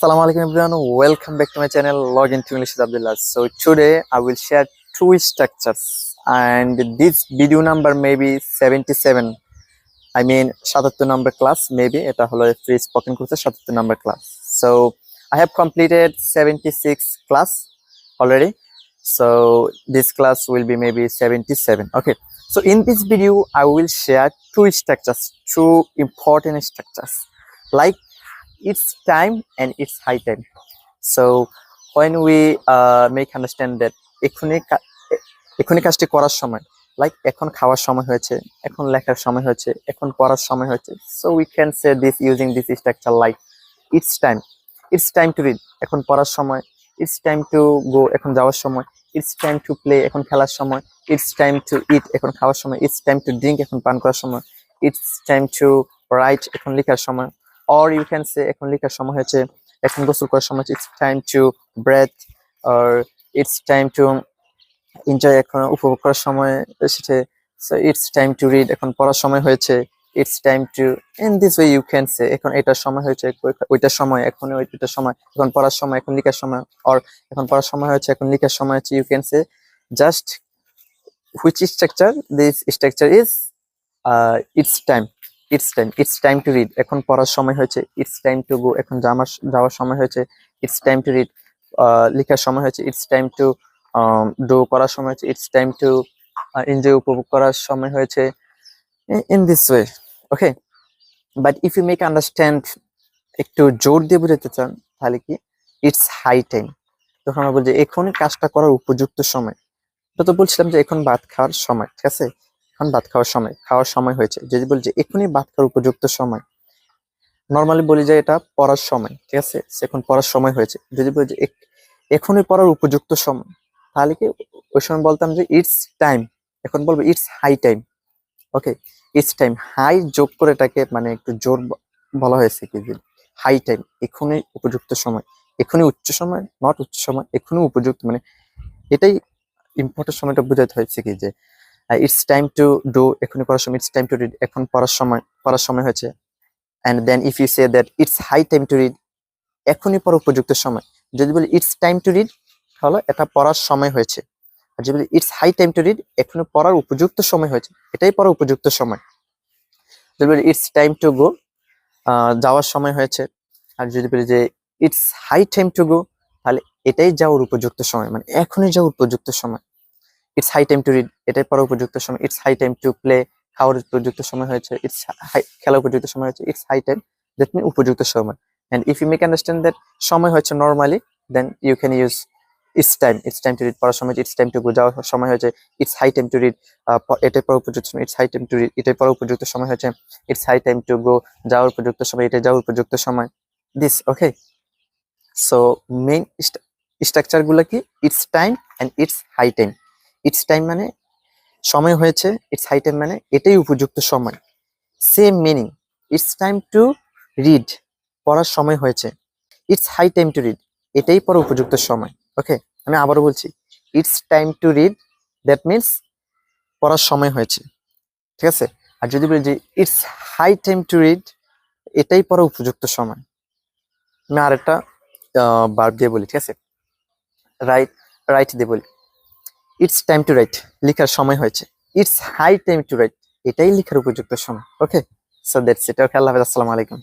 Assalamu alaikum everyone, welcome back to my channel Log into English with Abdullah. So today I will share two structures and this video number may be 77. I mean 77 number class maybe এটা হলো free spoken কোর্সের 77 number class. So I have completed 76 class already. So this class will be maybe 77. Okay. So in this video I will share two structures, two important structures like its time and its high time. So when we uh, make understand that এখনই কাজটি করার সময় like এখন খাওয়ার সময় হয়েছে এখন লেখার সময় হয়েছে এখন পড়ার সময় হয়েছে so we can say this using this structure like it's time it's time to read এখন পড়ার সময় ইটস টাইম টু গো এখন যাওয়ার সময় ইটস টাইম টু প্লে এখন খেলার সময় ইটস টাইম টু ইট এখন খাওয়ার সময় ইটস টাইম টু ড্রিঙ্ক এখন পান করার সময় ইটস টাইম টু রাইট এখন লেখার সময় অর ইউ ক্যান সে এখন লেখার সময় হয়েছে, এখন গোসল করার সময় it's time to breath or it's time to enjoy এখন উপভোগ করার সময় এসেছে। So it's time to read এখন পড়ার সময় হয়েছে it's time to in this way you can say এখন এটার সময় হয়েছে ওই- ওইটার সময়, এখন ওইটার সময়, এখন পড়ার সময়, এখন লেখার সময় অর এখন পড়ার সময় হয়েছে, এখন লেখার সময় হচ্ছে you can say just which structure this structure is it's time it's time it's time to read এখন পড়ার সময় হয়েছে ইটস টাইম টু গো এখন জামার, যাওয়ার সময় হয়েছে ইটস টাইম টু রিড লেখার সময় হয়েছে ইটস টাইম টু ডো করার সময় হয়েছে ইটস টাইম টু এনজয় উপভোগ করার সময় হয়েছে in this way okay but if you make understand একটু জোর দিয়ে বুঝাতে চান, তাহলে কি? ইটস হাই টাইম তখন আমরা বলছি এখনই কাজটা করার উপযুক্ত সময়। এটা তো বলছিলাম যে এখন ভাত খাওয়ার সময়, ঠিক আছে? এখন ভাত খাওয়ার সময় খাওয়ার সময় হয়েছে। যদি বলি যে এখনই ভাত খাওয়ার উপযুক্ত সময়। নর্মালি বলি যে এটা পড়ার সময়, ঠিক আছে? এখন পড়ার সময় হয়েছে। যদি বলি যে এখনই পড়ার উপযুক্ত সময়, তাহলে কি ওই সময় বলতাম যে ইটস টাইম এখন বলব it's high time okay it's time high যোগ করে এটাকে মানে একটু জোর বলা হয়েছে কি যে হাই টাইম এখনই উপযুক্ত সময়। এখনই উচ্চ সময় নট উচ্চ সময়, এখনই উপযুক্ত। মানে এটাই ইম্পর্টেন্ট সময়টা বোঝাতে হয়েছে কি যে ইটস টাইম টু ডু এখনই পড়ার সময় ইটস টাইম টু রিড এখন পড়ার সময় পড়ার সময় হয়েছে। And then if you say that it's high time to read এখনই পড়া উপযুক্ত সময়। যদি বলি ইটস টাইম টু রিড তাহলে এটা পড়ার সময় হয়েছে। আর যদি বলি it's high time to read এখনই পড়ার উপযুক্ত সময় হয়েছে। এটাই পড়ার উপযুক্ত সময়। যদি বলি ইটস টাইম টু গো যাওয়ার সময় হয়েছে। আর যদি বলি যে it's high time to go তাহলে এটাই যাওয়ার উপযুক্ত সময়। মানে এখনই যাওয়ার উপযুক্ত সময়। It's high time to read এটাই পড়ার উপযুক্ত সময়। It's high time to play খাওয়ার উপযুক্ত সময় হয়েছে। ইটস হাই খেলার উপযুক্ত সময় হয়েছে। It's high time that mean উপযুক্ত সময়। And if you make understand that সময় হচ্ছে normally then you can use it's time it's time to read পড়ার সময় ইটস টাইম টু যাওয়ার সময় হয়েছে। It's high time to read এটাই পড়ার উপযুক্ত সময়। It's high time to read এটাই পড়ার উপযুক্ত সময় হয়েছে। It's high time to go যাওয়ার উপযুক্ত সময়। এটাই যাওয়ার উপযুক্ত সময়। দিস ওকে সো মেইন স্ট্রাকচারগুলো কি? It's time and it's high time it's time মানে সময় হয়েছে ইটস হাই টাইম মানে এটাই উপযুক্ত সময়। Same meaning it's time to read পড়ার সময় হয়েছে। It's high time to read এটাই পড়া উপযুক্ত সময়। ওকে আমি আবারও বলছি it's time to read that means পড়ার সময় হয়েছে। ঠিক আছে? আর যদি বলি যে it's high time to read এটাই পড়া উপযুক্ত সময়। আমি আরেকটা বার্ব দিয়ে বলি, ঠিক আছে? রাইট রাইট দিয়ে বলি। ইটস টাইম টু রাইট লেখার সময় হয়েছে। It's high time to write এটাই লেখার উপযুক্ত সময়। ওকে সো দ্যাটস ইট ওকে আল্লাহ আসসালামু আলাইকুম।